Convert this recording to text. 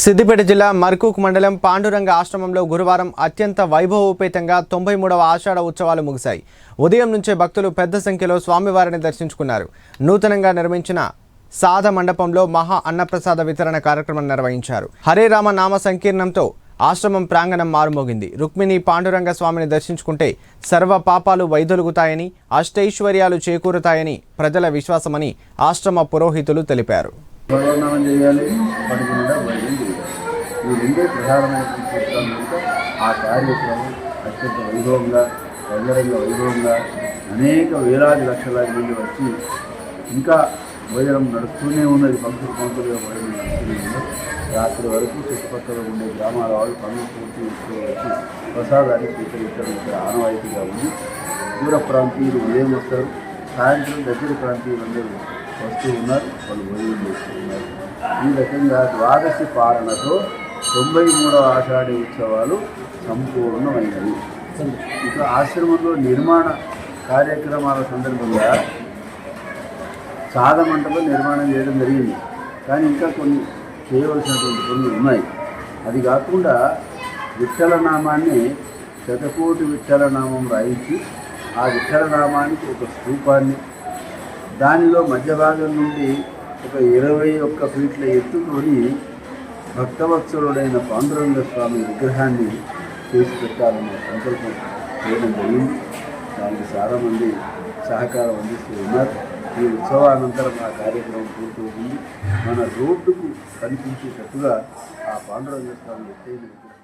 సిద్దిపేట జిల్లా మర్కూక్ మండలం పాండురంగ ఆశ్రమంలో గురువారం అత్యంత వైభవోపేతంగా తొంభై మూడవ ఆషాఢ ఉత్సవాలు ముగిశాయి. ఉదయం నుంచే భక్తులు పెద్ద సంఖ్యలో స్వామివారిని దర్శించుకున్నారు. నూతనంగా నిర్మించిన సాధ మండపంలో మహా అన్నప్రసాద వితరణ కార్యక్రమం నిర్వహించారు. హరే రామ నామ సంకీర్ణంతో ఆశ్రమం ప్రాంగణం మారుమోగింది. రుక్మిణి పాండురంగ స్వామిని దర్శించుకుంటే సర్వ పాపాలు వైదొలుగుతాయని అష్టైశ్వర్యాలు చేకూరుతాయని ప్రజల విశ్వాసమని ఆశ్రమ పురోహితులు తెలిపారు. భగవన్నామం చేయాలి వాటికి కూడా భజన చేయాలి. ఈ రెండే ప్రధానమైన సూత్రాలు కనుక ఆ కార్యక్రమం అత్యంత వైభవంగా రంగరంగ వైభవంగా అనేక వేలాది లక్షల మంది వచ్చి ఇంకా భోజనం నడుస్తూనే ఉన్నది. పంతులు పంతులుగా భోజనం నడుస్తూనే ఉన్నది రాత్రి వరకు చుట్టుపక్కల ఉండే గ్రామాల వాళ్ళు పనులు పూర్తి చేసుకుని వచ్చి ప్రసాదాన్ని స్వీకరించడం ఇక్కడ ఆనవాయితీగా ఉంది. దూర ప్రాంతీయులు ఉదయం వస్తారు? సాయంత్రం దగ్గర ప్రాంతీయులందరూ వస్తూ ఉన్నారు. వాళ్ళు భోజనం చేస్తూ ఉన్నారు ఈ రకంగా ద్వాదశి పాలనతో తొంభై మూడవ ఆషాఢి ఉత్సవాలు సంపూర్ణమైనవి. ఇక ఆశ్రమంలో నిర్మాణ కార్యక్రమాల సందర్భంగా సాధ మంటపం నిర్మాణం చేయడం జరిగింది. కానీ ఇంకా కొన్ని చేయవలసినటువంటి పనులు ఉన్నాయి. అది కాకుండా విఠల నామాన్ని శతకోటి విఠల నామం రాయించి ఆ విఠల నామానికి ఒక స్థూపాన్ని. దానిలో మధ్య భాగం నుండి ఒక ఇరవై ఒక్క ఫీట్ల ఎత్తుకొని భక్తవత్సరుడైన పాండురంగ స్వామి విగ్రహాన్ని చేసి పెట్టాలనే సంకల్పం చేయడం జరిగింది. దానికి చాలామంది సహకారం అందిస్తూ ఉన్నారు. ఈ ఉత్సవానంతరం ఆ కార్యక్రమం పూర్తవుతుంది. మన రోడ్డుకు కనిపించేటట్టుగా ఆ పాండురంగ స్వామి ఎత్తైన విగ్రహం